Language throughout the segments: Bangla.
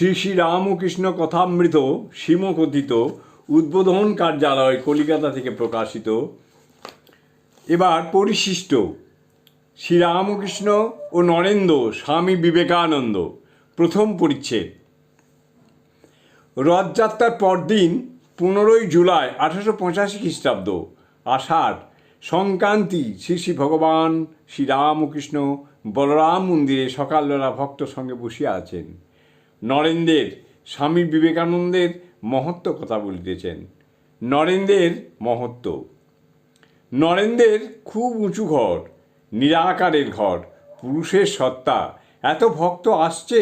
শ্রী শ্রী রামকৃষ্ণ কথামৃত সীমকথিত উদ্বোধন কার্যালয় কলিকাতা থেকে প্রকাশিত। এবার পরিশিষ্ট শ্রীরামকৃষ্ণ ও নরেন্দ্র স্বামী বিবেকানন্দ, প্রথম পরিচ্ছেদ। রথযাত্রার পরদিন পনেরোই জুলাই আঠারোশো পঁচাশি খ্রিস্টাব্দ, আষাঢ়, সংক্রান্তি শ্রী শ্রী ভগবান শ্রীরামকৃষ্ণ বলরাম মন্দিরে সকালবেলা ভক্ত সঙ্গে বসিয়া আছেন। নরেন্দ্রের স্বামী বিবেকানন্দের মহত্ব কথা বলিতেছেন। নরেন্দ্রের মহত্ব। নরেন্দ্রের খুব উঁচু ঘর, নিরাকারের ঘর, পুরুষের সত্তা, এত ভক্ত আসছে,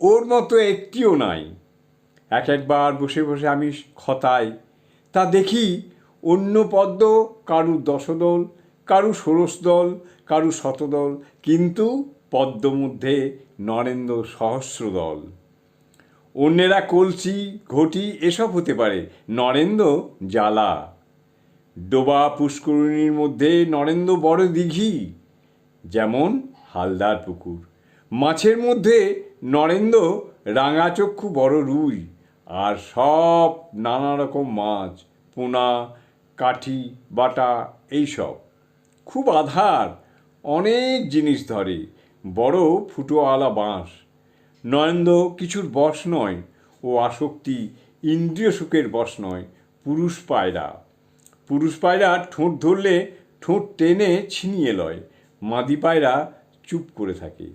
ওর মতো একটিও নাই। এক একবার বসে বসে আমি খতাই, তা দেখি অন্য পদ্ম কারু দশদল কারু ষোড়শদল কারু শতদল, কিন্তু পদ্ম মধ্যে নরেন্দ্র সহস্রদল অন্যেরা কলসি, ঘটি এসব হতে পারে। নরেন্দ্র জ্বালা। ডোবা পুষ্করিণীর মধ্যে নরেন্দ্র বড় দিঘি, যেমন হালদার পুকুর। মাছের মধ্যে নরেন্দ্র রাঙাচক্ষু বড় রুই আর সব নানা রকম মাছ, পোনা, কাঠি, বাটা এইসব। খুব আধার, অনেক জিনিস ধরে। বড় ফুটোওয়ালা বাঁশ। নরেন্দ্র কিছুর বশ নয় ও আসক্তি ইন্দ্রিয় সুখের বশ নয়, পুরুষ পায়রা। পুরুষ পায়রা ঠোঁট ধরলে ঠোঁট টেনে ছিনিয়ে লয়, মাদি পায়রা চুপ করে থাকে।